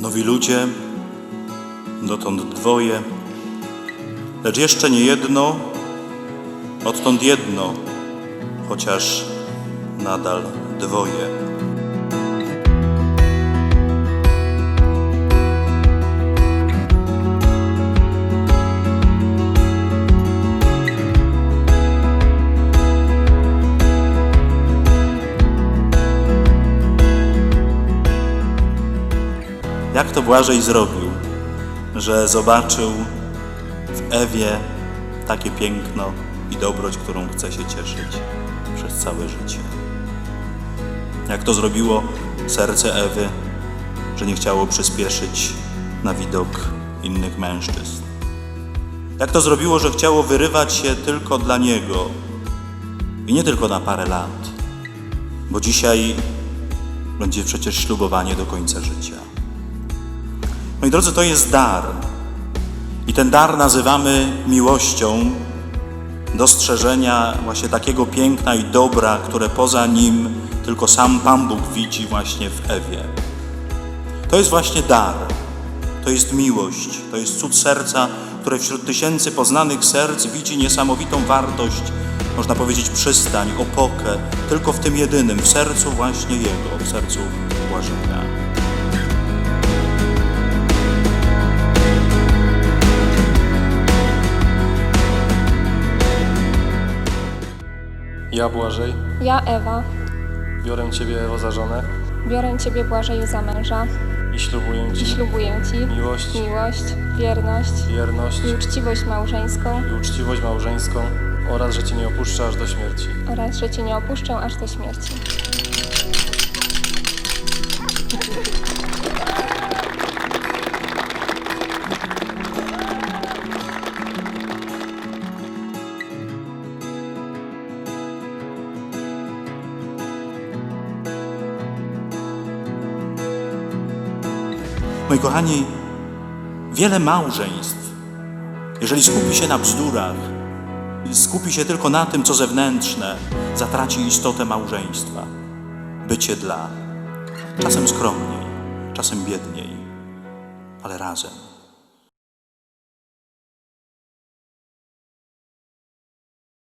Nowi ludzie, dotąd dwoje, lecz jeszcze nie jedno, odtąd jedno, chociaż nadal dwoje. Jak to Błażej zrobił, że zobaczył w Ewie takie piękno i dobroć, którą chce się cieszyć przez całe życie? Jak to zrobiło serce Ewy, że nie chciało przyspieszyć na widok innych mężczyzn? Jak to zrobiło, że chciało wyrywać się tylko dla niego i nie tylko na parę lat? Bo dzisiaj będzie przecież ślubowanie do końca życia. Moi drodzy, to jest dar. I ten dar nazywamy miłością, dostrzeżenia właśnie takiego piękna i dobra, które poza nim tylko sam Pan Bóg widzi właśnie w Ewie. To jest właśnie dar. To jest miłość, to jest cud serca, które wśród tysięcy poznanych serc widzi niesamowitą wartość, można powiedzieć przystań, opokę, tylko w tym jedynym, w sercu właśnie Jego, w sercu Błażeja. Ja, Błażej, Ja, Ewa, biorę Ciebie, Ewo, za żonę. Biorę Ciebie, Błażeju, za męża. I ślubuję i Ci ślubuję Ci miłość, miłość, wierność wierność. i uczciwość małżeńską. I uczciwość małżeńską oraz, że Cię nie opuszczę aż do śmierci. oraz, że Cię nie opuszczę aż do śmierci. Moi kochani, wiele małżeństw, jeżeli skupi się na bzdurach, skupi się tylko na tym, co zewnętrzne, zatraci istotę małżeństwa. Bycie dla. Czasem skromniej, czasem biedniej, ale razem.